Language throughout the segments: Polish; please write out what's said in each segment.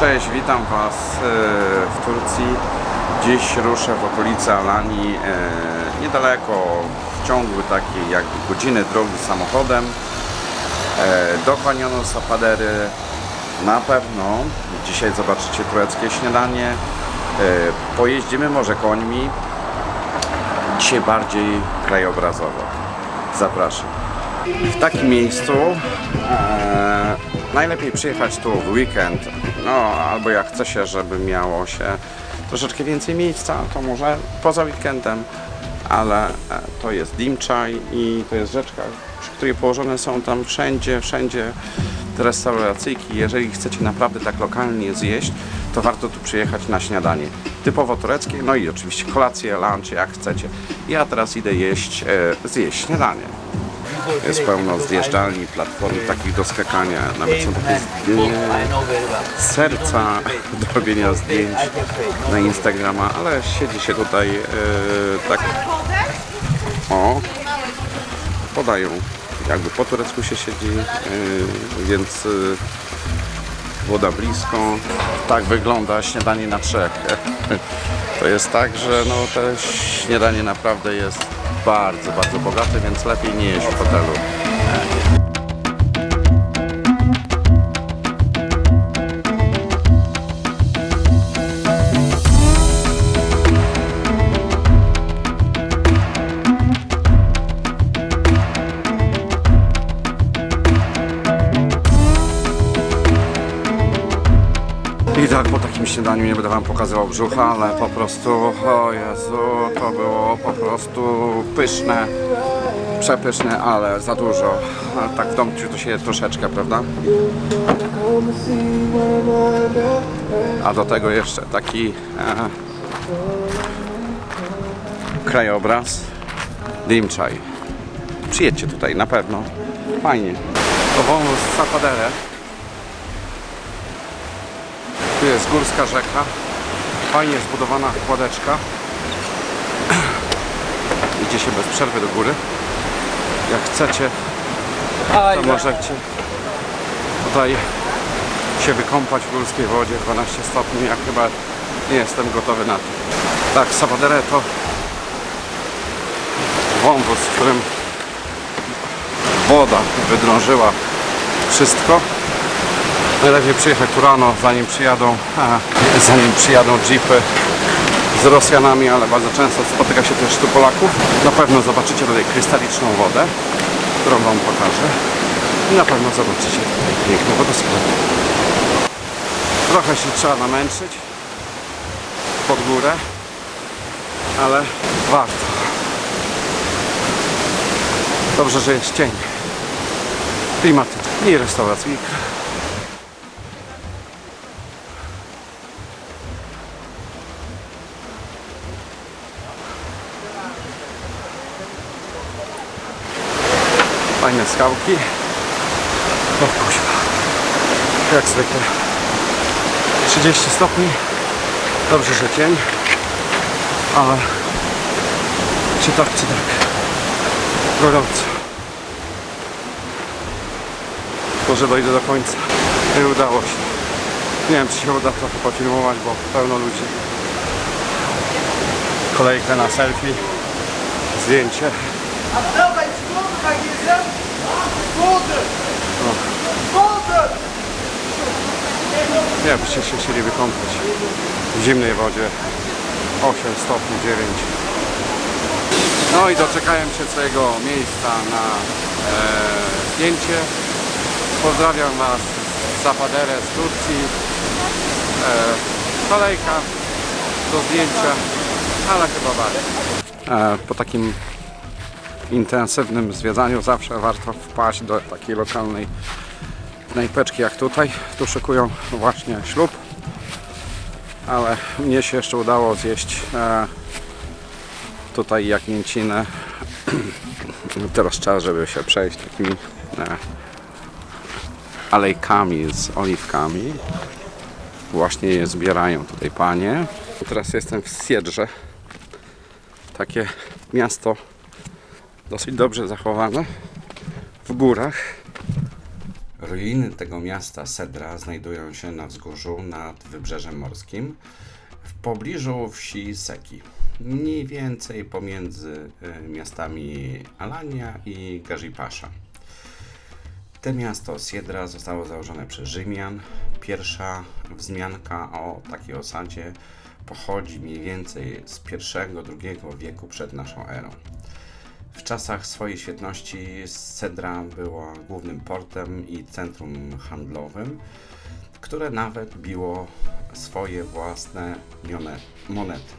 Cześć, witam Was e, w Turcji. Dziś ruszę w okolice Alani, e, niedaleko, w ciągu takiej jakby godziny drogi samochodem e, do kanionu Sapadery. Na pewno dzisiaj zobaczycie tureckie śniadanie. Pojeździmy może końmi. Dzisiaj bardziej krajobrazowo. Zapraszam. W takim miejscu e, najlepiej przyjechać tu w weekend, no albo jak chce się, żeby miało się troszeczkę więcej miejsca, to może poza weekendem, ale e, to jest Dimczaj i to jest rzeczka, przy której położone są tam wszędzie, wszędzie te restauracyjki. Jeżeli chcecie naprawdę tak lokalnie zjeść, to warto tu przyjechać na śniadanie. Typowo tureckie, no i oczywiście kolację, lunch, jak chcecie. Ja teraz idę jeść, e, zjeść śniadanie. Jest pełno zjeżdżalni, platform takich do skakania, nawet są takie z- serca do robienia zdjęć na Instagrama, ale siedzi się tutaj e, tak o podają. Jakby po turecku się siedzi e, więc e, woda blisko. Tak wygląda śniadanie na trzech to jest tak, że no to śniadanie naprawdę jest bardzo, bardzo bogate, więc lepiej nie jeść w hotelu. Śniadaniu nie będę wam pokazywał brzucha, ale po prostu, o Jezu, to było po prostu pyszne, przepyszne, ale za dużo. Ale tak w domu to się troszeczkę, prawda? A do tego jeszcze taki e, krajobraz, Dimczaj. Przyjedźcie tutaj, na pewno. Fajnie. To wąwóz Sapadere. Tu jest górska rzeka. Fajnie zbudowana kładeczka. Idzie się bez przerwy do góry. Jak chcecie, to możecie tutaj się wykąpać w górskiej wodzie 12 stopni. Ja chyba nie jestem gotowy na to. Tak, Sabadere to wąwóz, w którym woda wydrążyła wszystko. Najlepiej przyjechać tu rano, zanim przyjadą, zanim przyjadą jeepy z Rosjanami, ale bardzo często spotyka się też tu Polaków. Na pewno zobaczycie tutaj krystaliczną wodę, którą Wam pokażę. I na pewno zobaczycie tutaj piękny wodospad. Trochę się trzeba namęczyć pod górę, ale warto. Dobrze, że jest cień. Klimatyczny i restauracyjka. Fajne skałki. O kuźwa. Jak zwykle. 30 stopni. Dobrze, że cień. Ale czy tak, czy tak. Gorąco. Może dojdę do końca. Nie udało się. Nie wiem, czy się uda trochę pofilmować, bo pełno ludzi. Kolejka na selfie. Zdjęcie. Nie, byście się chcieli wykąpać. W zimnej wodzie. 8 stopni 9 no i doczekałem się swojego miejsca na e, zdjęcie. Pozdrawiam Was z Zapaderę z Turcji. E, kolejka do zdjęcia ale chyba warto. E, po takim intensywnym zwiedzaniu zawsze warto wpaść do takiej lokalnej knajpeczki jak tutaj. Tu szykują właśnie ślub. Ale mnie się jeszcze udało zjeść e, tutaj jagnięcinę. Teraz czas, żeby się przejść takimi e, alejkami z oliwkami. Właśnie je zbierają tutaj panie. Teraz jestem w Siedrze. Takie miasto dosyć dobrze zachowane w górach. Ruiny tego miasta Sedra znajdują się na wzgórzu nad Wybrzeżem Morskim, w pobliżu wsi Seki. Mniej więcej pomiędzy e, miastami Alania i Gazipasza. To miasto Siedra zostało założone przez Rzymian. Pierwsza wzmianka o takiej osadzie pochodzi mniej więcej z I-II wieku przed naszą erą. W czasach swojej świetności Sedra była głównym portem i centrum handlowym, które nawet biło swoje własne monety.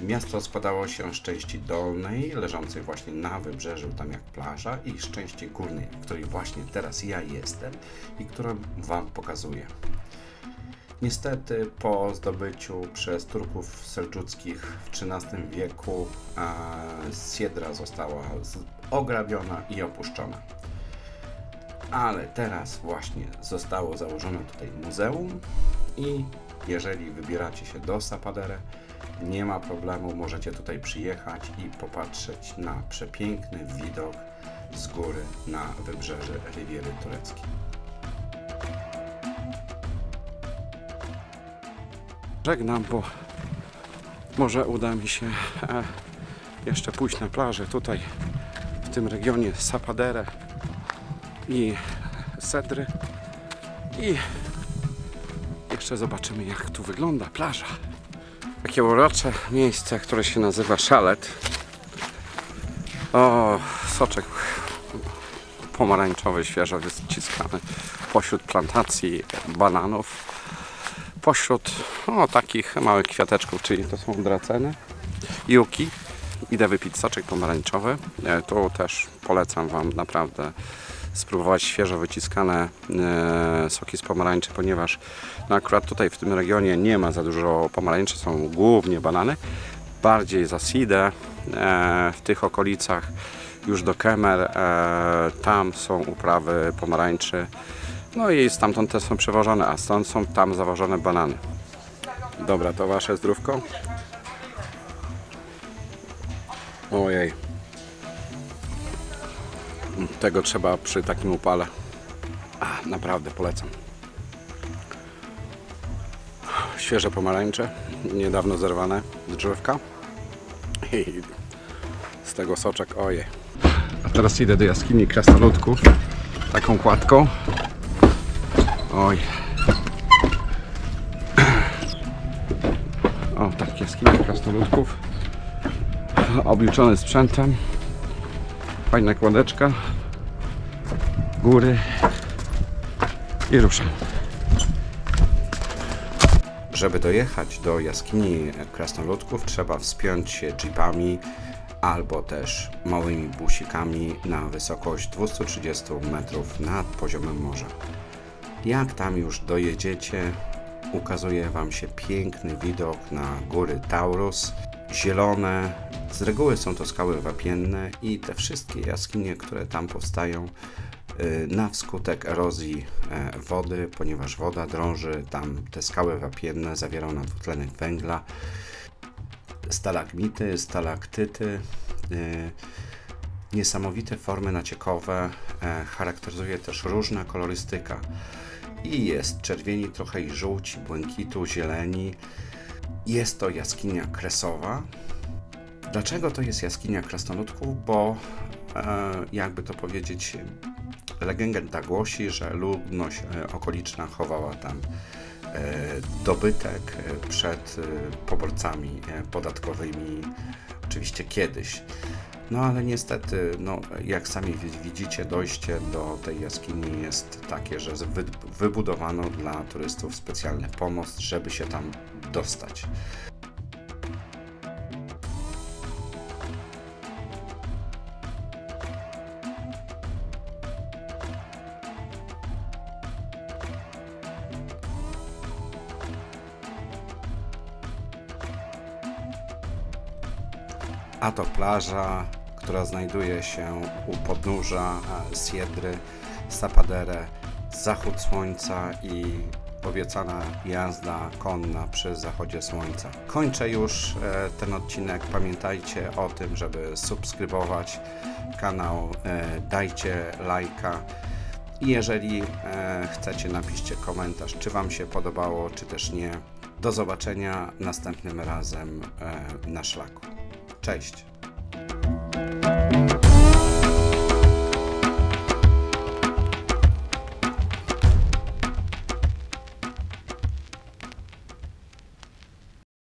Miasto składało się z części dolnej, leżącej właśnie na wybrzeżu, tam jak plaża, i z części górnej, w której właśnie teraz ja jestem i którą Wam pokazuję. Niestety po zdobyciu przez Turków seldżuckich w XIII wieku e, Siedra została ograbiona i opuszczona. Ale teraz właśnie zostało założone tutaj muzeum i jeżeli wybieracie się do Sapadere, nie ma problemu, możecie tutaj przyjechać i popatrzeć na przepiękny widok z góry na wybrzeże Riviery Tureckiej. Żegnam, bo może uda mi się e, jeszcze pójść na plażę tutaj w tym regionie Sapadere i Sedry i jeszcze zobaczymy jak tu wygląda plaża. Takie urocze miejsce, które się nazywa Szalet. O, soczek pomarańczowy, świeżo wyciskany pośród plantacji bananów. Pośród o, takich małych kwiateczków, czyli to są draceny, juki. Idę wypić soczek pomarańczowy. E, Tu też polecam Wam naprawdę spróbować świeżo wyciskane e, soki z pomarańczy, ponieważ no akurat tutaj w tym regionie nie ma za dużo pomarańczy, są głównie banany. Bardziej za Sidę, e, w tych okolicach już do Kemer, tam są uprawy pomarańczy. No i stamtąd te są przewożone, a stąd są tam zawożone banany. Dobra, to Wasze zdrówko. Ojej. Tego trzeba przy takim upale. A, naprawdę polecam. Świeże pomarańcze, niedawno zerwane z drzewka. I z tego soczek, ojej. A teraz idę do jaskini krasnoludków. Taką kładką. Oj. O, tak, jaskinia krasnoludków. Obliczony sprzętem. Fajna kładeczka. Góry. I ruszam. Żeby dojechać do jaskini krasnoludków trzeba wspiąć się jeepami albo też małymi busikami na wysokość 230 metrów nad poziomem morza. Jak tam już dojedziecie, ukazuje Wam się piękny widok na góry Taurus, zielone. Z reguły są to skały wapienne i te wszystkie jaskinie, które tam powstają y, na wskutek erozji e, wody, ponieważ woda drąży tam te skały wapienne, zawierają nadwutlenek węgla, stalagmity, stalaktyty. Niesamowite formy naciekowe e, charakteryzuje też różna kolorystyka. I jest czerwieni, trochę i żółci, błękitu, zieleni. Jest to jaskinia kresowa. Dlaczego to jest jaskinia krasnoludków? Bo e, jakby to powiedzieć, legenda głosi, że ludność e, okoliczna chowała tam dobytek przed poborcami podatkowymi, oczywiście kiedyś. No ale niestety, no, jak sami wi- widzicie, dojście do tej jaskini jest takie, że wy, wybudowano dla turystów specjalny pomost, żeby się tam dostać. A to plaża, która znajduje się u podnóża e, Siedry, Sapadere, zachód słońca i obiecana jazda konna przy zachodzie słońca. Kończę już e, ten odcinek. Pamiętajcie o tym, żeby subskrybować kanał, e, dajcie lajka. I jeżeli e, chcecie, napiszcie komentarz, czy Wam się podobało, czy też nie. Do zobaczenia następnym razem e, na szlaku. Cześć! Bye.